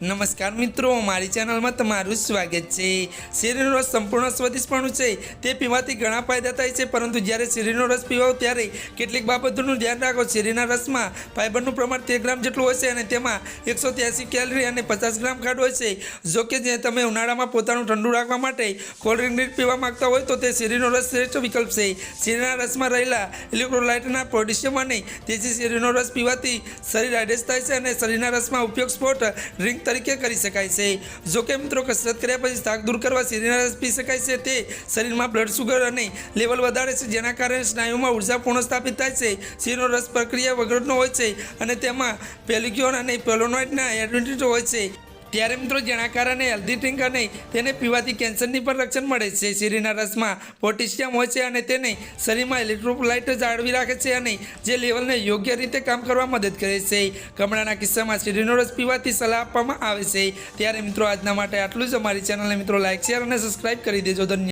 નમસ્કાર મિત્રો, મારી ચેનલમાં તમારું સ્વાગત છે. શેરીનો રસ સંપૂર્ણ સ્વદિષ્ટપણું છે, તે પીવાથી ઘણા ફાયદા થાય છે, પરંતુ જ્યારે શેરીનો રસ પીવાઓ ત્યારે કેટલીક બાબતોનું ધ્યાન રાખો. શેરીના રસમાં ફાઇબરનું પ્રમાણ તેર ગ્રામ જેટલું હોય છે અને તેમાં એકસો કેલરી અને પચાસ ગ્રામ ખાંડ હોય છે. જો કે જે તમે ઉનાળામાં પોતાનું ઠંડુ રાખવા માટે કોલ્ડ ડ્રિંક પીવા માંગતા હોય તો તે શેરીનો રસ શ્રેષ્ઠ વિકલ્પ છે. શેરીના રસમાં રહેલા ઇલેક્ટ્રોલાઇટના, પોટેશિયમ અને તેથી શેરીનો રસ પીવાથી શરીર હાઇડ્રેટ થાય છે અને શરીરના રસમાં ઉપયોગ સ્પોટ ડ્રિંક તરીકે કરી શકાય છે. જો કે મિત્રો કસરત કર્યા પછી થાક દૂર કરવા શરીરના રસ પી શકાય છે તે શરીરમાં બ્લડ સુગર અને લેવલ વધારે છે જેના કારણે સ્નાયુમાં ઊર્જા સ્થાપિત થાય છે. શરીરનો રસ પ્રક્રિયા વગરનો હોય છે અને તેમાં પેલિક્યોન અને પેલોનોઇડના એડવેન્ટેજ હોય છે. ત્યારે મિત્રો જેના અને હેલ્ધી ડ્રિંક અને તેને પીવાથી કેન્સરની પણ રક્ષણ મળે છે. શેરીના રસમાં પોટેશિયમ હોય છે અને તેને શરીરમાં ઇલેક્ટ્રોલાઇટ જાળવી રાખે છે અને જે લેવલને યોગ્ય રીતે કામ કરવા મદદ કરે છે. કમળાના કિસ્સામાં શેરીનો રસ પીવાથી સલાહ આપવામાં આવે છે. ત્યારે મિત્રો આજના માટે આટલું જ. અમારી ચેનલને મિત્રો લાઇક શેર અને સબસ્ક્રાઇબ કરી દેજો. ધન્યવાદ.